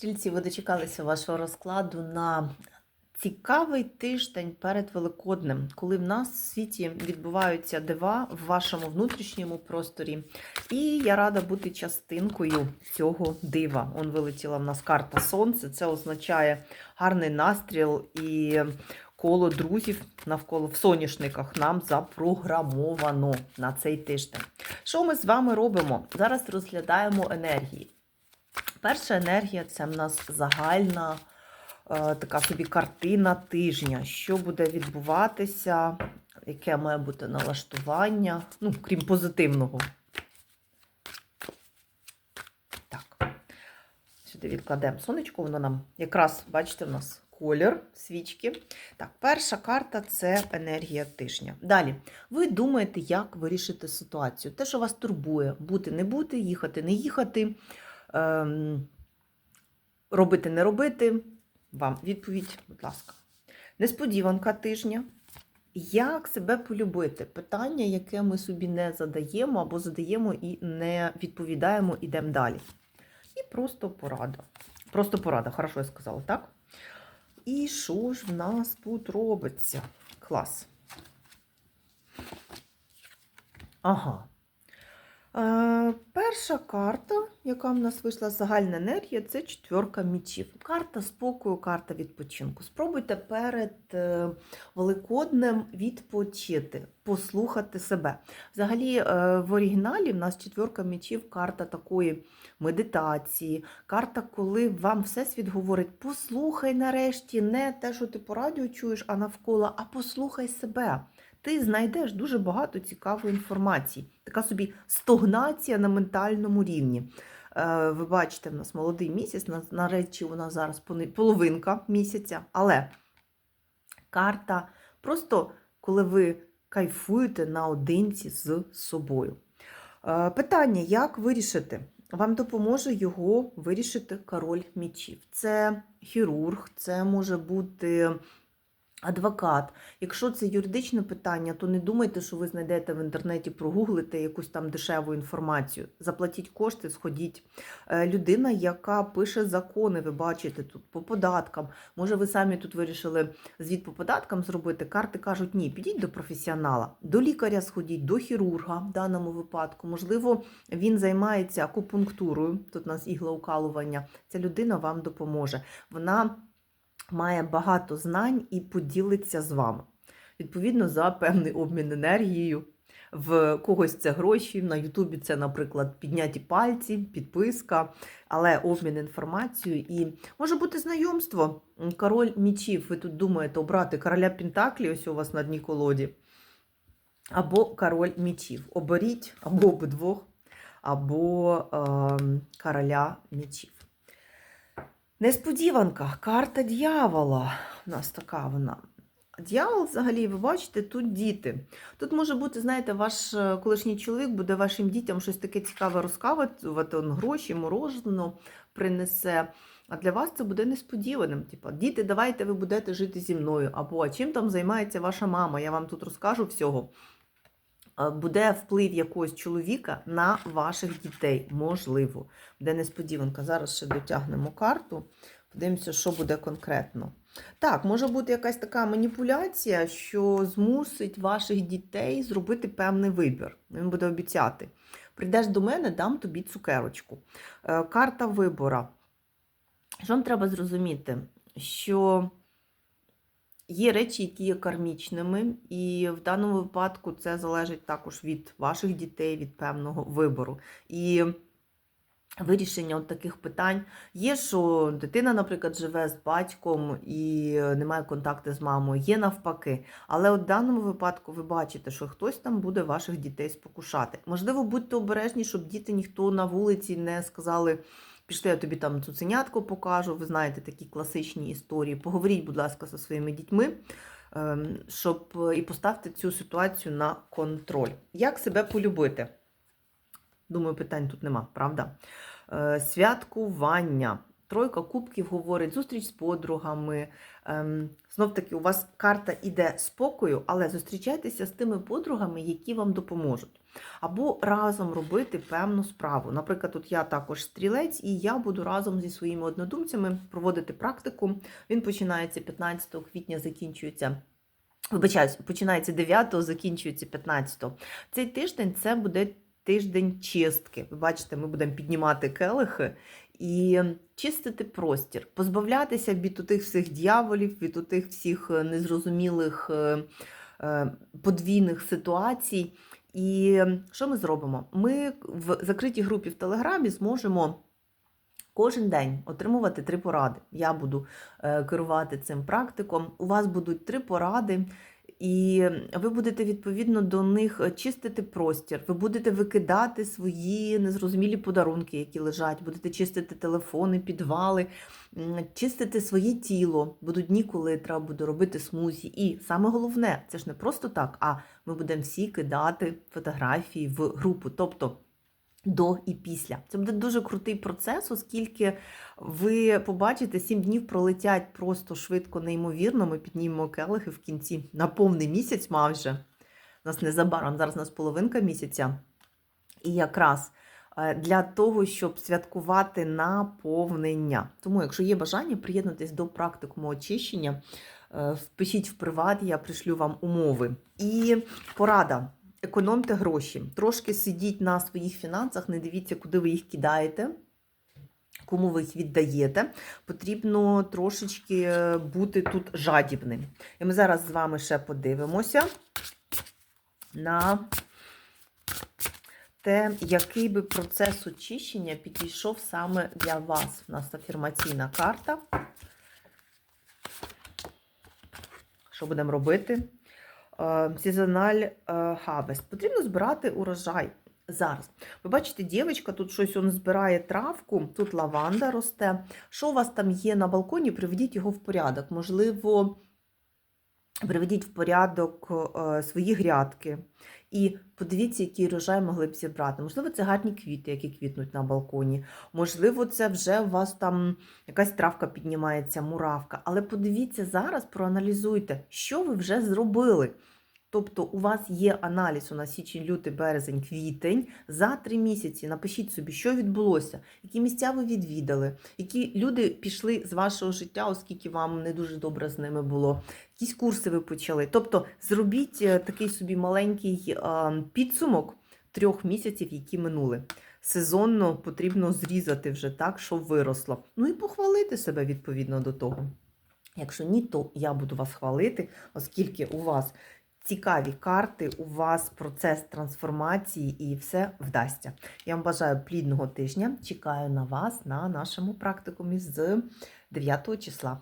Стрільці, ви дочекалися вашого розкладу на цікавий тиждень перед Великоднем, коли в нас в світі відбуваються дива в вашому внутрішньому просторі. І я рада бути частинкою цього дива. Он вилетіла в нас карта Сонце. Це означає гарний настріл і коло друзів навколо в соняшниках нам запрограмовано на цей тиждень. Що ми з вами робимо? Зараз розглядаємо енергії. Перша енергія це в нас загальна е, така собі картина тижня, що буде відбуватися, яке має бути налаштування, ну, крім позитивного. Так, сюди відкладемо сонечко, воно нам якраз, бачите, в нас колір свічки. Так, перша карта це енергія тижня. Далі, ви думаєте, як вирішити ситуацію. Те, що вас турбує, бути, не бути, їхати, не їхати робити, не робити. Вам відповідь, будь ласка. Несподіванка тижня. Як себе полюбити? Питання, яке ми собі не задаємо, або задаємо і не відповідаємо, ідемо далі. І просто порада. Просто порада, хорошо я сказала, так? І що ж в нас тут робиться? Клас. Ага. Е, перша карта, яка в нас вийшла загальна енергія, це четверка мічів. Карта спокою, карта відпочинку. Спробуйте перед е, Великоднем відпочити, послухати себе. Взагалі, е, в оригіналі в нас четверка мічів, карта такої медитації, карта, коли вам всесвіт говорить: послухай нарешті не те, що ти по радіо чуєш, а навколо, а послухай себе ти знайдеш дуже багато цікавої інформації. Така собі стогнація на ментальному рівні. Е, ви бачите, в нас молодий місяць, на, речі, у нас зараз половинка місяця, але карта просто коли ви кайфуєте наодинці з собою. Е, питання, як вирішити? Вам допоможе його вирішити король мічів. Це хірург, це може бути Адвокат, якщо це юридичне питання, то не думайте, що ви знайдете в інтернеті, прогуглите якусь там дешеву інформацію. Заплатіть кошти, сходіть. Е, людина, яка пише закони, ви бачите тут по податкам. Може, ви самі тут вирішили звіт по податкам зробити. Карти кажуть, ні, підіть до професіонала, до лікаря сходіть, до хірурга в даному випадку. Можливо, він займається акупунктурою. Тут у нас іглоукалування. Ця людина вам допоможе. Вона має багато знань і поділиться з вами. Відповідно, за певний обмін енергією. В когось це гроші, на Ютубі це, наприклад, підняті пальці, підписка, але обмін інформацією і може бути знайомство. Король мічів, ви тут думаєте обрати короля Пентаклі, ось у вас на дні колоді, або король мічів. Оберіть або обидвох, або е, короля мічів. Несподіванка, карта дьявола. У нас така вона. Дьявол, взагалі, ви бачите, тут діти. Тут може бути, знаєте, ваш е, колишній чоловік буде вашим дітям щось таке цікаве розказувати, он гроші, морожено принесе. А для вас це буде несподіваним. Типа, діти, давайте ви будете жити зі мною. Або чим там займається ваша мама? Я вам тут розкажу всього. Е, буде вплив якогось чоловіка на ваших дітей. Можливо, буде несподіванка. Зараз ще дотягнемо карту, подивимося, що буде конкретно. Так, може бути якась така маніпуляція, що змусить ваших дітей зробити певний вибір. Він буде обіцяти. Прийдеш до мене, дам тобі цукерочку. Е, карта вибора. Що вам треба зрозуміти? Що Є речі, які є кармічними, і в даному випадку це залежить також від ваших дітей, від певного вибору. І вирішення от таких питань є, що дитина, наприклад, живе з батьком і не має контакту з мамою, є навпаки. Але от в даному випадку ви бачите, що хтось там буде ваших дітей спокушати. Можливо, будьте обережні, щоб діти ніхто на вулиці не сказали. Пішли, я тобі там цуценятку покажу, ви знаєте такі класичні історії. Поговоріть, будь ласка, зі своїми дітьми, ем, щоб е, і поставте цю ситуацію на контроль. Як себе полюбити? Думаю, питань тут нема, правда? Е, святкування. Тройка кубків говорить, зустріч з подругами. Ем, Знов таки, у вас карта іде спокою, але зустрічайтеся з тими подругами, які вам допоможуть. Або разом робити певну справу. Наприклад, тут я також стрілець, і я буду разом зі своїми однодумцями проводити практику. Він починається 15 квітня, закінчується. Вибачаюсь, починається 9, закінчується 15. Цей тиждень це буде тиждень чистки. Ви бачите, ми будемо піднімати келихи і чистити простір, позбавлятися від тих всіх дьяволів, від тих всіх е, незрозумілих е, е, подвійних ситуацій. І що ми зробимо? Ми в закритій групі в Телеграмі зможемо. Кожен день отримувати три поради. Я буду е, керувати цим практиком. У вас будуть три поради, і ви будете відповідно до них е, чистити простір. Ви будете викидати свої незрозумілі подарунки, які лежать, будете чистити телефони, підвали, чистити своє тіло. Будуть ніколи треба буде робити смузі. І саме головне, це ж не просто так, а ми будемо всі кидати фотографії в групу. Тобто до і після. Це буде дуже крутий процес, оскільки ви побачите, сім днів пролетять просто швидко, неймовірно. Ми піднімемо келихи в кінці на повний місяць майже. У нас незабаром, зараз у нас половинка місяця. І якраз е, для того, щоб святкувати наповнення. Тому, якщо є бажання, приєднуйтесь до практикуму очищення, е, впишіть в приват, я пришлю вам умови. І порада. Економте гроші. Трошки сидіть на своїх фінансах, не дивіться, куди ви їх кидаєте, кому ви їх віддаєте. Потрібно трошечки е, бути тут жадібним. І ми зараз з вами ще подивимося на те, який би процес очищення підійшов саме для вас. У нас афірмаційна карта. Що будемо робити? Сезональ Harvest. Потрібно збирати урожай зараз. Ви бачите, дівчинка тут щось он збирає травку, тут лаванда росте. Що у вас там є на балконі, приведіть його в порядок. Можливо, приведіть в порядок е, свої грядки. І подивіться, який рожай могли б зібрати. Можливо, це гарні квіти, які квітнуть на балконі. Можливо, це вже у вас там якась травка піднімається, муравка. Але подивіться зараз, проаналізуйте, що ви вже зробили. Тобто у вас є аналіз у нас січень, лютий, березень, квітень за три місяці. Напишіть собі, що відбулося, які місця ви відвідали, які люди пішли з вашого життя, оскільки вам не дуже добре з ними було. Якісь курси ви почали. Тобто зробіть е, такий собі маленький е, підсумок трьох місяців, які минули. Сезонно потрібно зрізати вже так, щоб виросло. Ну і похвалити себе відповідно до того. Якщо ні, то я буду вас хвалити, оскільки у вас цікаві карти, у вас процес трансформації і все вдасться. Я вам бажаю плідного тижня. Чекаю на вас на нашому практикумі з 9 числа.